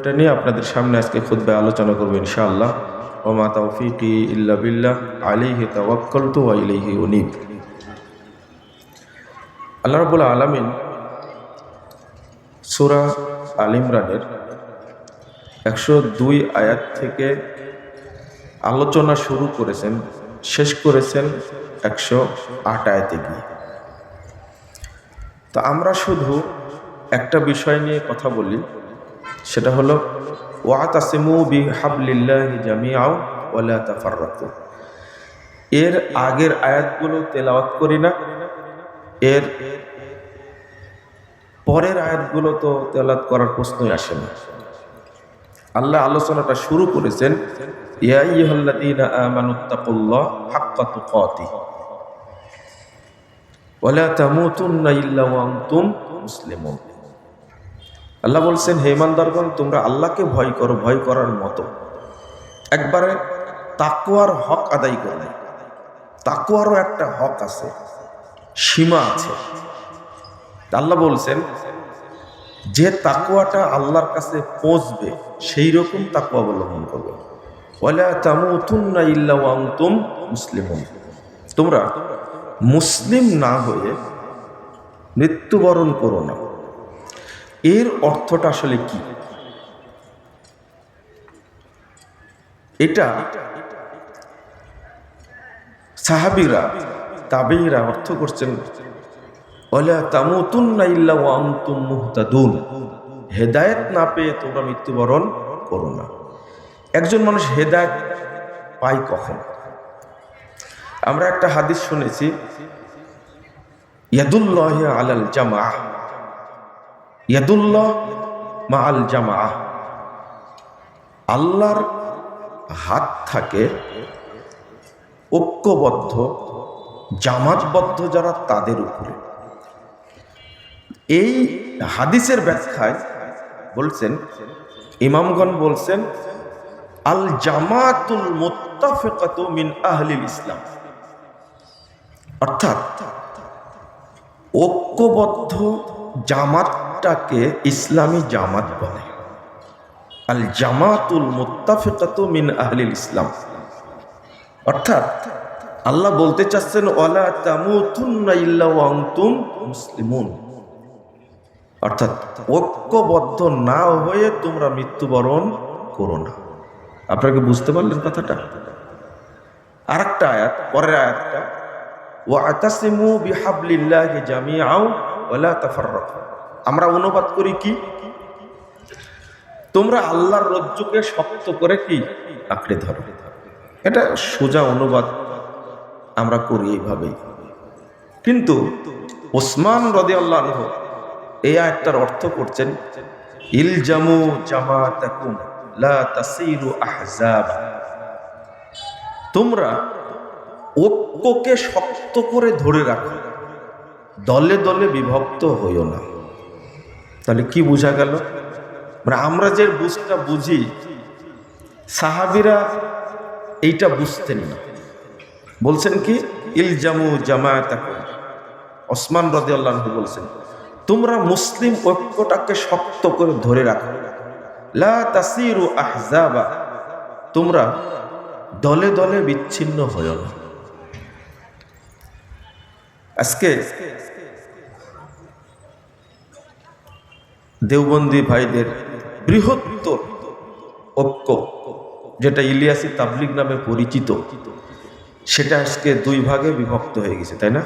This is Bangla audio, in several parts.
বিষয়টা নিয়ে আপনাদের সামনে আজকে খুদ্ায় আলোচনা করব ইনশাআল্লাহ। ওমা তৌফিকি ইল্লা বিল্লাহ আলিহি তাওয়াক্কালতু ওয়া ইলাইহি উনিব। আল্লাহ রাব্বুল আলামিন সূরা আল ইমরানের একশো দুই আয়াত থেকে আলোচনা শুরু করেছেন, শেষ করেছেন একশো আট আয়াতে গিয়ে। তো আমরা শুধু একটা বিষয় নিয়ে কথা বলি সেটা হলো, ওয়াতাসিমু বি হাবলিল্লাহি জামিআও ওয়ালা তাফাররাকু। এর আগের আয়াতগুলো তেলাওয়াত করি না। এর পরের আয়াতগুলো তো তেলাওয়াত করার প্রশ্নই আসে না। আল্লাহ আলোচনাটা শুরু করেছেন, ইয়া আইয়ুহাল্লাযীনা আমানুত্তাকুল্লাহ হাক্কা তুকাতিহি ওয়ালা তামুতুন্না ইল্লা ওয়া আনতুম মুসলিমুন। আল্লাহ বলছেন, হে ইমানদারগণ, তোমরা আল্লাহকে ভয় করো, ভয় করার মতো। একবারে তাকুয়ার হক আদায় করবে তাকুয়ারও একটা হক আছে, সীমা আছে। আল্লাহ বলছেন, যে তাকুয়াটা আল্লাহর কাছে পৌঁছবে সেই রকম তাকুয়া অবলম্বন করবে। মুসলিমুন। তোমরা মুসলিম না হয়ে মৃত্যুবরণ করো না। এর অর্থটা আসলে কি? এটা সাহাবিরা, তাবেইরা অর্থ করছেন ওলা তামুতুন্না ইল্লা ওয়া আনতুম মুহতাদুন। হেদায়েত না পেয়ে তোমরা মৃত্যুবরণ করো না। একজন মানুষ হেদায়েত পায় কখন? আমরা একটা হাদিস শুনেছি, ইয়াদুল্লাহ আলাল জামা ইয়াদুল্লাহ মা আল জামা আল্লাহর হাত থাকে ঐক্যবদ্ধ, জামাতবদ্ধ যারা তাদের উপরে। এই হাদিসের ব্যাখ্যায় বলছেন, ইমামগণ বলছেন, আল জামাতুল মোত্তাফেকাত মিন আহলিল ইসলাম। অর্থাৎ ঐক্যবদ্ধ জামাতটাকে ইসলামী জামাত বলে। আল জামাতুল মুত্তাফিকাত মিন আহলিল ইসলাম। অর্থাৎ আল্লাহ বলতে চাচ্ছেন, ওয়ালা ওয়া মুসলিমুন। অর্থাৎ ঐক্যবদ্ধ না হয়ে তোমরা মৃত্যুবরণ করো না। আপনাকে বুঝতে পারলেন কথাটা? আরেকটা আয়াত, পরের আয়াতটা ওয়াতাসিমু বিহাবলিল্লাহি জামিআও ওয়ালা তাফাররাকু। আমরা অনুবাদ করি কি? তোমরা আল্লাহর রজ্জুকে শক্ত করে কি? আঁকড়ে ধরো। এটা সোজা অনুবাদ আমরা করি এইভাবেই। কিন্তু ওসমান রদে আল্লাহ এই আয়াতটার অর্থ করছেন, ইলজামু জামাতাকুম লা তাসিরু আহজাবা। তোমরা ঐক্যকে শক্ত করে ধরে রাখো। দলে দলে বিভক্ত হইও না। তাহলে কি বোঝা গেল? মানে আমরা যে বুঝটা বুঝি, সাহাবিরা এইটা বুঝতেন না। বলছেন কি, ইলজামু জামায়াত ওসমান রদি আল্লাহ বলছেন, তোমরা মুসলিম ঐক্যটাকে শক্ত করে ধরে রাখো। লা তাসিরু আহজাবা। তোমরা দলে দলে বিচ্ছিন্ন হইও না। আজকে দেওবন্দি ভাইদের বৃহত্তর ঐক্য, যেটা ইলিয়াসি তাবলিগ নামে পরিচিত, সেটা আজকে দুই ভাগে বিভক্ত হয়ে গেছে, তাই না?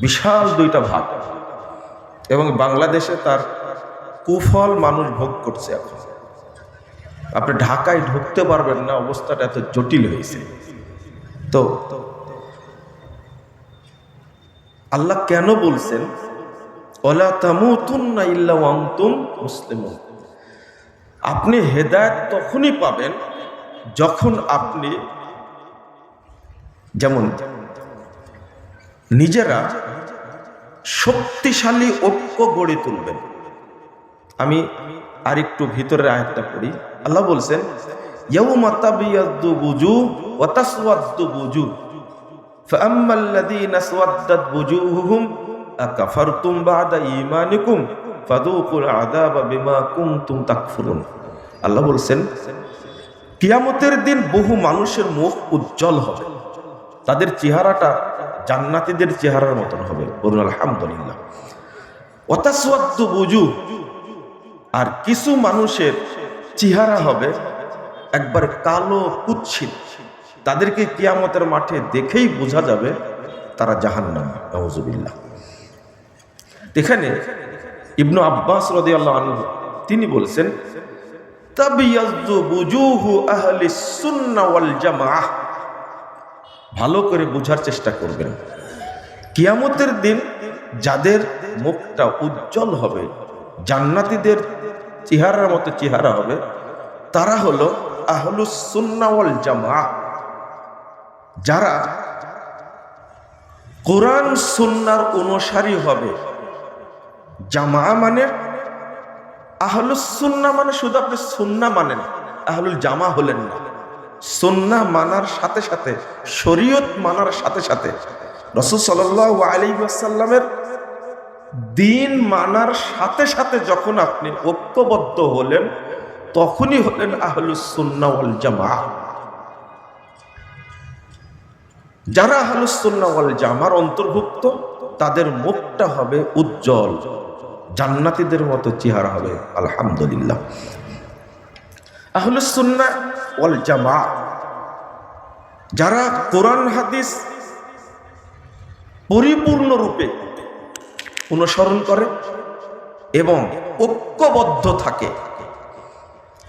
বিশাল দুইটা ভাগ। এবং বাংলাদেশে তার কুফল মানুষ ভোগ করছে এখন। আপনি ঢাকায় ঢুকতে পারবেন না, অবস্থাটা এত জটিল হয়েছে। তো, আল্লাহ কেন বলছেন ওয়ান্তুম মুসলিমুন। আপনি হেদায়ত তখনই পাবেন যখন আপনি যেমন নিজেরা শক্তিশালী ঐক্য গড়ে তুলবেন। আমি আর একটু ভিতরের আয়াতটা পড়ি। আল্লাহ বলছেন বুজু আকাফারতুম বাদা ইমানিকুম ফাদুকুল আযাব বিমা কুনতুম তাকফুরুন। আল্লাহ বলছেন, কিয়ামতের দিন বহু মানুষের মুখ উজ্জ্বল হবে। তাদের চেহারাটা জান্নাতিদের চেহারার মতন হবে। বলুন, আলহামদুলিল্লাহ। অতাসওয়াদ্দ বুজু, আর কিছু মানুষের চেহারা হবে একবার কালো কুচ্ছিত তাদেরকে কিয়ামতের মাঠে দেখেই বোঝা যাবে তারা জাহান্নাম নজুবিল্লা এখানে ইবনু আব্বাস তিনি বলছেন ভালো করে বোঝার চেষ্টা করবেন। কিয়ামতের দিন যাদের মুখটা উজ্জ্বল হবে, জান্নাতীদের চেহারার মতো চেহারা হবে, তারা হলো আহলুস সুন্নাহ ওয়াল জামাআহ যারা কোরআন সুন্নার অনুসারী হবে জামা মানে আহলুস সুন্না মানে শুধু আপনি সুন্না মানেন, আহলুল জামা হলেন না। সুন্না মানার সাথে সাথে, শরীয়ত মানার সাথে সাথে রসুল সাল্লাহ আলী আসাল্লামের দিন মানার সাথে সাথে যখন আপনি ঐক্যবদ্ধ হলেন, তখনই হলেন আহলুস সুন্না ওয়াল জামা। যারা আহলুস সুন্না ওয়াল জামার অন্তর্ভুক্ত, তাদের মুখটা হবে উজ্জ্বল। জান্নাতীদের মতো চেহারা হবে, আলহামদুলিল্লাহ। আহলুস সুন্না ওয়াল জামা, যারা কোরআন, হাদিস পরিপূর্ণরূপে অনুসরণ করে এবং ঐক্যবদ্ধ থাকে,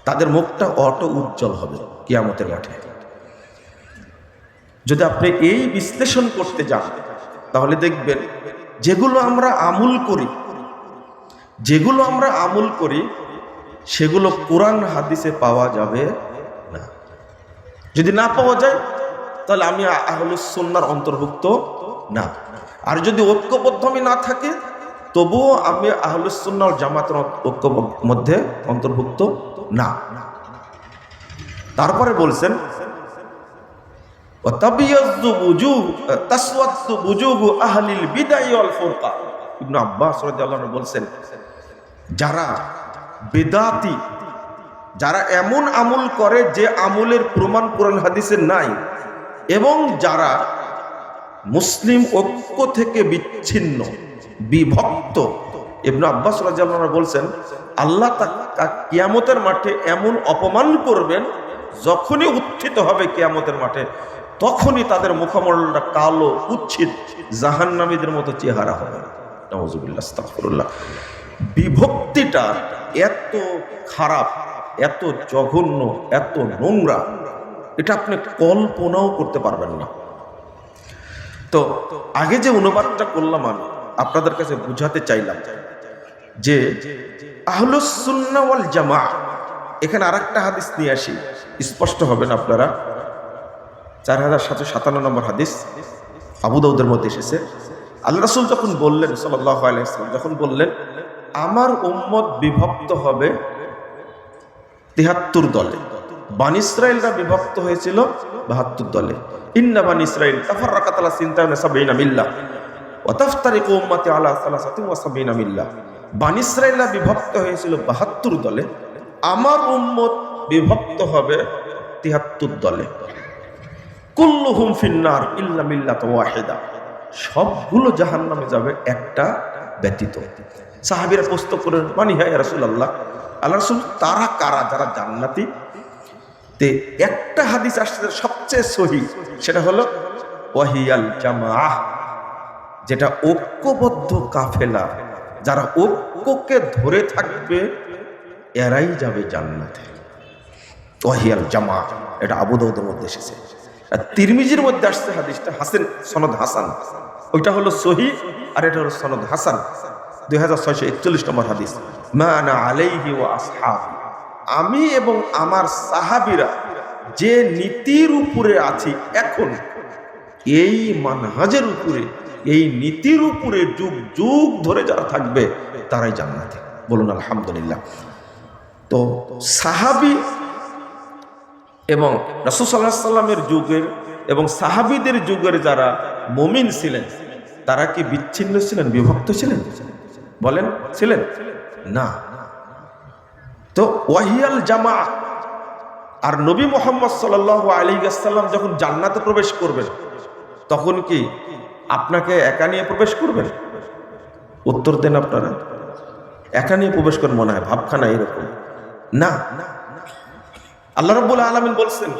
তাদের মুখটা অটো উজ্জ্বল হবে কিয়ামতের মাঠে। যদি আপনি এই বিশ্লেষণ করতে যান, তাহলে দেখবেন যেগুলো আমরা আমুল করি যেগুলো আমরা আমল করি, সেগুলো কোরআন হাদিসে পাওয়া যাবে না। যদি না পাওয়া যায়, তাহলে আমি আহলুসন্নার অন্তর্ভুক্ত না। আর যদি ঐক্যবদ্ধ আমি না থাকে, তবুও আমি আহলুসন্নার জামাতের ঐক্য মধ্যে অন্তর্ভুক্ত না। তারপরে বলছেন আব্বাস বলছেন যারা বেদাতি, যারা এমন আমল করে যে আমলের প্রমাণ কোরআন হাদিসের নাই এবং যারা মুসলিম ঐক্য থেকে বিচ্ছিন্ন, বিভক্ত, ইবনে আব্বাস আনহু বলছেন, আল্লাহ তা কিয়ামতের মাঠে এমন অপমান করবেন যখনই উত্থিত হবে কিয়ামতের মাঠে, তখনই তাদের মুখমণ্ডলটা কালো, উচ্ছিত, জাহান্নামীদের মতো চেহারা হবে। নওয়াজুবিল্লাহ বিভক্তিটা এত খারাপ, এত জঘন্য, এত নোংরা, এটা আপনি কল্পনাও করতে পারবেন না। তো আগে যে অনুবাদটা করলাম আমি, আপনাদের কাছে বুঝাতে চাইলাম যে জামা, এখানে আর একটা হাদিস নিয়ে আসি, স্পষ্ট হবেন আপনারা? চার হাজার সাতশো সাতান্ন নম্বর হাদিস, আবু দাউদের মধ্যে এসেছে। আল্লাহ রাসুল যখন বললেন সাল্লাহ আলাইসলাম যখন বললেন আমার উম্মত বিভক্ত হবে তিহাত্তর দলে। বান ইসরায়েলরা বিভক্ত হয়েছিল বাহাত্তর দলে। ইন্না বান ইসরায়েল তাফার রাকাতালা চিন্তা সাবিনা মিল্লা ওয়াতাফতারিক উম্মতি আলা সালাসাতি ওয়া সাবিনা মিল্লা। বান ইসরায়েলরা বিভক্ত হয়েছিল বাহাত্তর দলে। আমার উম্মত বিভক্ত হবে তিহাত্তর দলে। কুল্লুহুম ফিন্নার ইল্লা মিল্লাত ওয়াহিদা। সবগুলো জাহান্নামে যাবে একটা ব্যতীত। সাহাবীরা প্রশ্ন করেন মানি হ্যাঁ রাসূলুল্লাহ আল্লাহ আল্লাহ রসুল তারা কারা? যারা জান্নাতি? তে একটা হাদিস আসছে সবচেয়ে সহি, সেটা হলো, ওয়াহিয়াল জামা যেটা ঐক্যবদ্ধ কাফেলা, যারা ঐক্যকে ধরে থাকবে, এরাই যাবে জান্নাতে। ওয়াহিয়াল জামা এটা আবু দাউদের মধ্যে এসেছে। আর তিরমিজির মধ্যে আসছে হাদিসটা হাসেন, সনদ হাসান। ওইটা হলো সহি, আর এটা হলো সনদ হাসান। ছয়শো হাদিস আমি এবং আমার সাহাবিরা যে নীতির উপরে আছি এখন, এই মানহাজের উপরে, এই নীতির উপরে যুগ যুগ ধরে যারা থাকবে, তারাই জান্নাতে। বলুন, আলহামদুলিল্লাহ তো সাহাবি এবং রাসুসাল্লাহ সাল্লামের যুগের এবং সাহাবিদের যুগের যারা মমিন ছিলেন, তারা কি বিচ্ছিন্ন ছিলেন, বিভক্ত ছিলেন? বলেন, ছিলেন? না। তো ওয়াহিয়াল জামা আর নবী মোহাম্মদ সাল আলী আসাল্লাম যখন জান্নাতে প্রবেশ করবেন, তখন কি আপনাকে একা নিয়ে প্রবেশ করবেন? উত্তর দেন আপনারা। একা নিয়ে প্রবেশ করেন মনে হয়, ভাবখানা এরকম। না। আল্লাহ রব্বুল আলমিন বলছেন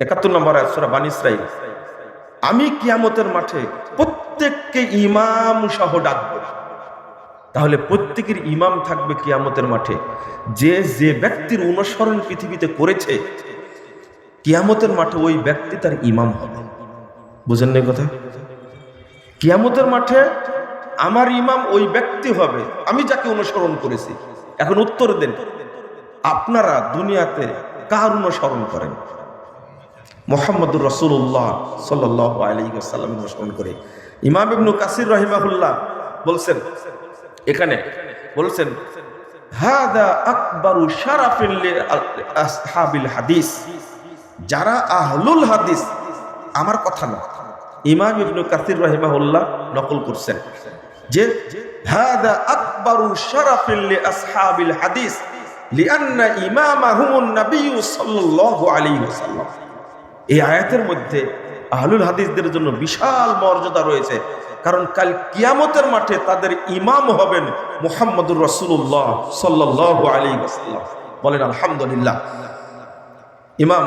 একাত্তর নম্বর আয়াত, সূরা বানী ইসরাইল আমি কিয়ামতের মাঠে প্রত্যেককে ইমাম সহ ডাকব। তাহলে প্রত্যেকের ইমাম থাকবে কিয়ামতের মাঠে। যে যে ব্যক্তির অনুসরণ পৃথিবীতে করেছে, কিয়ামতের মাঠে ওই ব্যক্তি তার ইমাম হবে। বুঝেন না কথা? কিয়ামতের মাঠে আমার ইমাম ওই ব্যক্তি হবে। আমি যাকে অনুসরণ করেছি। এখন উত্তর দেন, আপনারা দুনিয়াতে কার অনুসরণ করেন? মোহাম্মদুর রসুল্লাহ সাল্লাহ আলী সাল্লাম অনুসরণ করে। ইমাম ইবনু কাসির রহিমাহুল্লাহ বলছেন, এখানে বলছেন, হাদা আকবরু আসহাবিল হাদিস। যারা আহলুল হাদিস, আমার কথা না। ইমাম ইবনু কাসির রহিমাহুল্লাহ নকল করছেন যে, হাদা আকবরু শারাফিন আসহাবিল হাদিস লিআন্না ইমামাহুমুন নবী সাল্লাল্লাহু আলাইহি ওয়াসাল্লাম। এই আয়াতের মধ্যে আহলুল হাদিসদের জন্য বিশাল মর্যাদা রয়েছে। কারণ কাল কিয়ামতের মাঠে তাদের ইমাম হবেন মুহাম্মদুর রসুল্লাহ সাল্লাহ আলী বলেন, আলহামদুলিল্লাহ। ইমাম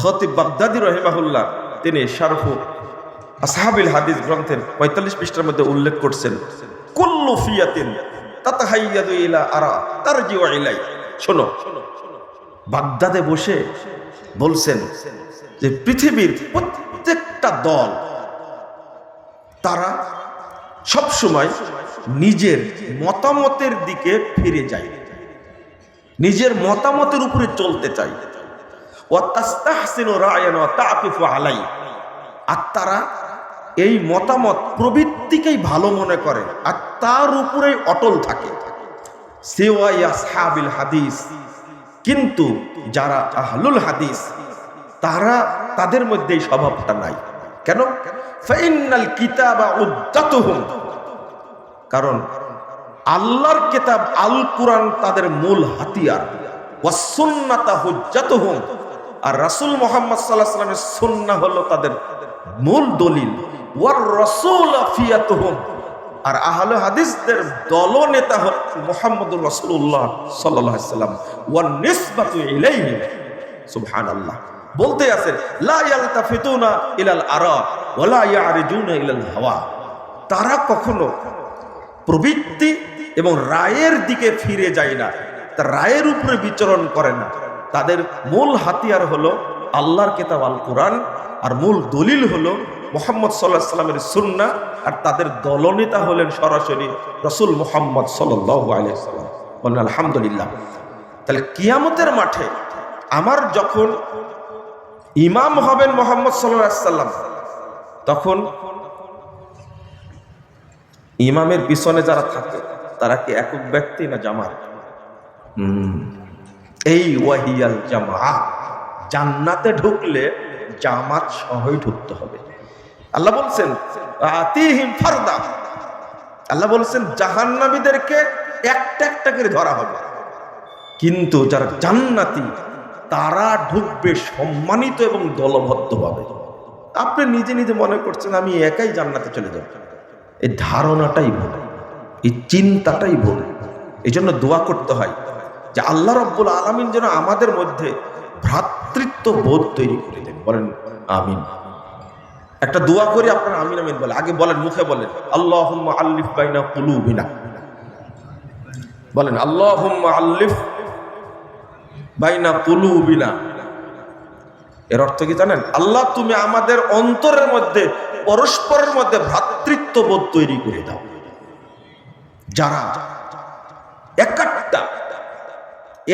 খতিব বাগদাদি রহিমাহুল্লাহ, তিনি শারফু আসহাবিল হাদিস গ্রন্থের পঁয়তাল্লিশ পৃষ্ঠার মধ্যে উল্লেখ করছেন, কুল্লু ফিয়াতিন ইলা ইলাই শোনো, বাগদাদে বসে বলছেন যে পৃথিবীর প্রত্যেকটা দল, তারা সব সময় নিজের মতামতের দিকে ফিরে যায়। নিজের মতামতের উপরে চলতে আলাই আর তারা এই মতামত প্রবৃত্তিকেই ভালো মনে করে, আর তার উপরে অটল থাকে। সাহাবিল হাদিস। কিন্তু যারা আহলুল হাদিস তারা তাদের মধ্যে এই স্বভাবটা নাই। কেন? কারণ আল্লাহর কিতাব আল কুরআন তাদের মূল হাতিয়ার। আর রাসূল মুহাম্মদ আলাইহি সাল্লামের সুন্নাহ হলো তাদের মূল দলিল। ওয়ার রাসূল আর আহলে হাদিসদের দলনেতা হল মুহাম্মদুর রাসূলুল্লাহ সাল্লাল্লাহু আলাইহি সাল্লাম ওয়ান নিসবাতু ইলাইহি। সুবহানাল্লাহ। বলতে আছে লা ইয়ালতাফিতুনা ইলাল আরা ইয়ারজুনা ইলাল হাওয়া। তারা কখনো প্রবৃত্তি এবং রায়ের দিকে ফিরে যায় না, তা রায়ের উপরে বিচরণ করে না। তাদের মূল হাতিয়ার হলো আল্লাহর কেতাব আল কোরআন আর মূল দলিল হলো মোহাম্মদ সাল্লাহ সাল্লামের সুন্না আর তাদের দলনেতা হলেন সরাসরি রসুল মোহাম্মদ সাল্লাহ আলহামদুলিল্লাহ। তাহলে কিয়ামতের মাঠে আমার যখন ইমাম হবেন মোহাম্মদ সাল্লাম। তখন ইমামের পিছনে যারা থাকে, তারা কি একক ব্যক্তি না জামাত? এই ওয়াহিয়াল জামা জান্নাতে ঢুকলে জামাত সহই ঢুকতে হবে। আল্লাহ বলছেন ফারদা। আল্লাহ বলছেন, জাহান্নামীদেরকে একটা একটা করে ধরা হবে। কিন্তু যারা জান্নাতি তারা ঢুকবে সম্মানিত এবং দলবদ্ধভাবে আপনি নিজে নিজে মনে করছেন, আমি একাই জান্নাতে চলে যাব। এই ধারণাটাই ভুল। এই চিন্তাটাই ভুল। এই জন্য দোয়া করতে হয় যে আল্লাহ রব্বুল আলমিন যেন আমাদের মধ্যে ভ্রাতৃত্ব বোধ তৈরি করে দেন। বলেন, আমিন। একটা দোয়া করি আপনারা আমিন আমিন বলে আগে বলেন, মুখে বলেন আল্লাহ আল্লিফ বাইনা কুলুবিনা। বলেন আল্লাহ আল্লিফ বাইনা কুলুবিনা। এর অর্থ কি জানেন? আল্লাহ তুমি আমাদের অন্তরের মধ্যে, পরস্পরের মধ্যে ভ্রাতৃত্ববোধ তৈরি করে দাও। যারা একাট্টা,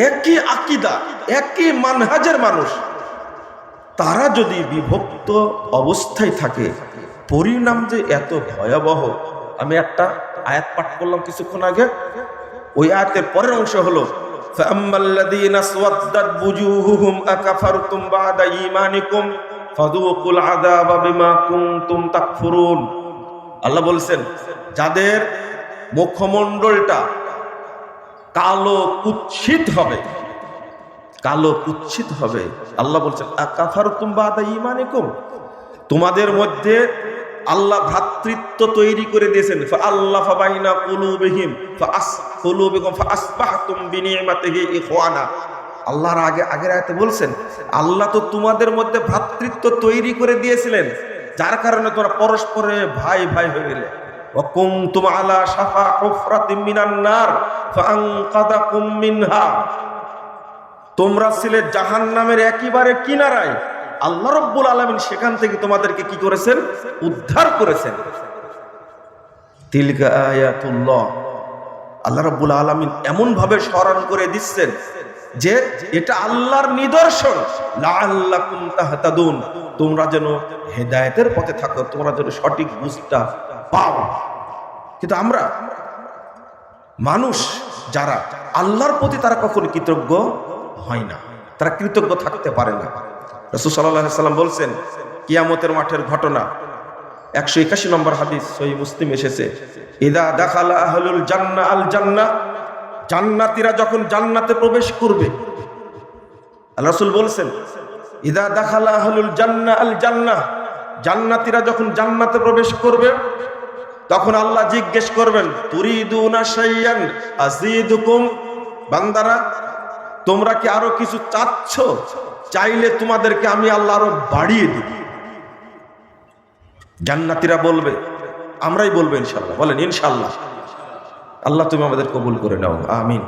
একই আকিদা, একই মানহাজের মানুষ, তারা যদি বিভক্ত অবস্থায় থাকে, পরিণাম যে এত ভয়াবহ, আমি একটা আয়াত পাঠ করলাম কিছুক্ষণ আগে, ওই আয়াতের পরের অংশ হলো فأما الذين اسودت وجوههم أكفرتم بعد إيمانكم ফাদুকুল আযাবা বিমা কুনতুম তাকফুরুন আল্লাহ বলছেন যাদের মুখমণ্ডলটা কালো কুৎসিত হবে কালো কুৎসিত হবে আল্লাহ বলছেন আকাফার তুমবাদা ইমানিকুম তোমাদের মধ্যে আল্লাহ ভ্রাতৃত্ব তৈরি করে দিয়েছেন আল্লাহ ফাবাইনা কুলুবিহিম ফাআস কুলুবিকুম ফাআসবাহতুম বিনিমাতিহি ইখওয়ানা আল্লাহর আগে আগের আয়াতে বলছেন আল্লাহ তো তোমাদের মধ্যে ভ্রাতৃত্ব তৈরি করে দিয়েছিলেন যার কারণে তোমরা পরস্পরে ভাই ভাই হয়ে গেলে وكنتم على شفا حفرة من النار فأنقذكم منها তোমরা ছিলে জাহান নামের একেবারে কিনারায় আল্লাহ রব্বুল আলমিন সেখান থেকে তোমাদেরকে কি করেছেন? উদ্ধার করেছেন। আল্লাহ রব্বুল আলমিন এমন ভাবে স্মরণ করে দিচ্ছেন যে এটা আল্লাহর নিদর্শন। তোমরা যেন হেদায়েতের পথে থাকো, তোমরা যেন সঠিক বুঝটা পাও। কিন্তু আমরা মানুষ যারা আল্লাহর প্রতি তারা কখনো কৃতজ্ঞ হয় না। তারা কৃতজ্ঞ থাকতে পারে না। রসুল সাল্লাম বলছেন, কিয়ামতের মাঠের ঘটনা। একশো একাশি নম্বর হাদিস সহি মুসলিম এসেছে। ইদা দেখালা আহলুল জান্না আল জান্না, জান্নাতিরা যখন জান্নাতে প্রবেশ করবে রসুল বলছেন, ইদা দেখালা আহলুল জান্না আল জান্না, জান্নাতিরা যখন জান্নাতে প্রবেশ করবে, তখন আল্লাহ জিজ্ঞেস করবেন, তুরিদুনা শাইয়ান আজিদুকুম বান্দারা, তোমরা কি আরও কিছু চাচ্ছ? চাইলে তোমাদেরকে আমি আল্লাহ আরও বাড়িয়ে দিব। জান্নাতিরা বলবে, আমরাই বলব ইনশাল্লাহ। বলেন, ইনশাল্লাহ। আল্লাহ তুমি আমাদের কবুল করে নাও। আমিন।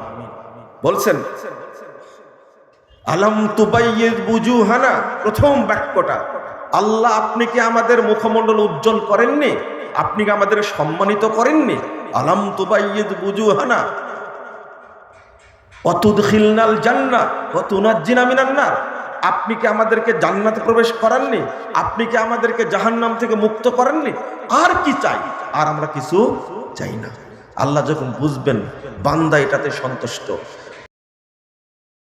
বলছেন, আলম বুজু হানা প্রথম বাক্যটা। আল্লাহ, আপনি কি আমাদের মুখমণ্ডল উজ্জ্বল করেননি? আপনি কি আমাদের সম্মানিত করেননি? আলাম তুবাইয়েদ বুজু হানা অতুদখিলনাল জান্না অতুনাজ্জিনা মিনান্নার আপনি কি আমাদেরকে জান্নাতে প্রবেশ করাননি? আপনি কি আমাদেরকে জাহান্নাম থেকে মুক্ত করেননি? আর কি চাই? আর আমরা কিছু চাই না। আল্লাহ যখন বুঝবেন, বান্দা এটাতে সন্তুষ্ট।